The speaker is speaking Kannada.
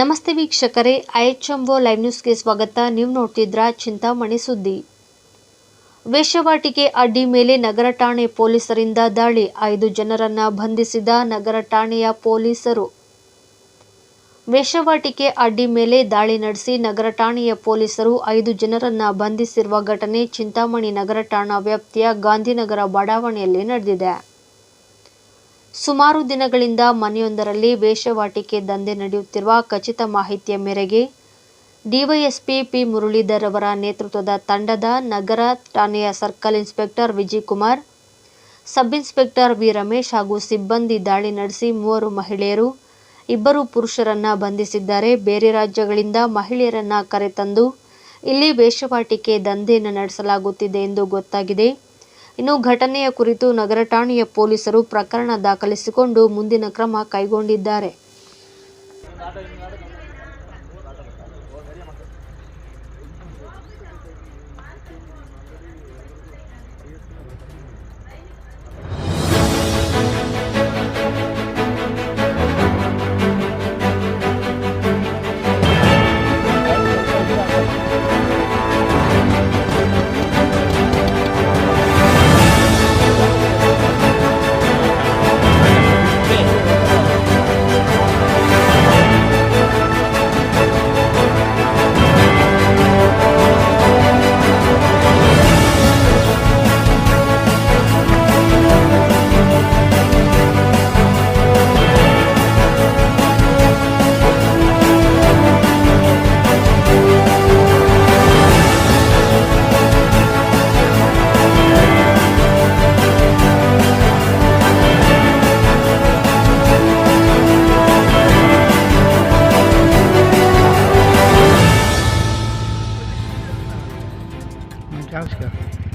ನಮಸ್ತೆ ವೀಕ್ಷಕರೇ ಐಎಚ್ಎಂಒ ಲೈವ್ ನ್ಯೂಸ್ಗೆ ಸ್ವಾಗತ. ನೀವು ನೋಡ್ತಿದ್ರ ಚಿಂತಾಮಣಿ ಸುದ್ದಿ. ವೇಷವಾಟಿಕೆ ಅಡ್ಡಿ ಮೇಲೆ ನಗರ ಠಾಣೆ ಪೊಲೀಸರಿಂದ ದಾಳಿ. ಐದು ಜನರನ್ನ ಬಂಧಿಸಿದ ನಗರ ಠಾಣೆಯ ಪೊಲೀಸರು. ವೇಷವಾಟಿಕೆ ಅಡ್ಡಿ ಮೇಲೆ ದಾಳಿ ನಡೆಸಿ ನಗರ ಠಾಣೆಯ ಪೊಲೀಸರು ಐದು ಜನರನ್ನ ಬಂಧಿಸಿರುವ ಘಟನೆ ಚಿಂತಾಮಣಿ ನಗರ ಠಾಣಾ ವ್ಯಾಪ್ತಿಯ ಗಾಂಧಿನಗರ ಬಡಾವಣೆಯಲ್ಲಿ ನಡೆದಿದೆ. ಸುಮಾರು ದಿನಗಳಿಂದ ಮನೆಯೊಂದರಲ್ಲಿ ವೇಶ್ಯಾವಾಟಿಕೆ ದಂಧೆ ನಡೆಯುತ್ತಿರುವ ಖಚಿತ ಮಾಹಿತಿಯ ಮೇರೆಗೆ ಡಿವೈಎಸ್ಪಿ ಪಿ ಮುರಳೀಧರ್ ಅವರ ನೇತೃತ್ವದ ತಂಡದ ನಗರ ಠಾಣೆಯ circle inspector Vijay Kumar sub inspector V Ramesh ಹಾಗೂ ಸಿಬ್ಬಂದಿ ದಾಳಿ ನಡೆಸಿ ಮೂವರು ಮಹಿಳೆಯರು, ಇಬ್ಬರು ಪುರುಷರನ್ನ ಬಂಧಿಸಿದ್ದಾರೆ. ಬೇರೆ ರಾಜ್ಯಗಳಿಂದ ಮಹಿಳೆಯರನ್ನ ಕರೆತಂದು ಇಲ್ಲಿ ವೇಶ್ಯವಾಟಿಕೆ ದಂಧೆಯನ್ನು ನಡೆಸಲಾಗುತ್ತಿದೆ ಎಂದು ಗೊತ್ತಾಗಿದೆ. ಇನ್ನು ಘಟನೆಯ ಕುರಿತು ನಗರ ಠಾಣೆಯ ಪೊಲೀಸರು ಪ್ರಕರಣ ದಾಖಲಿಸಿಕೊಂಡು ಮುಂದಿನ ಕ್ರಮ ಕೈಗೊಂಡಿದ್ದಾರೆ. Carro de.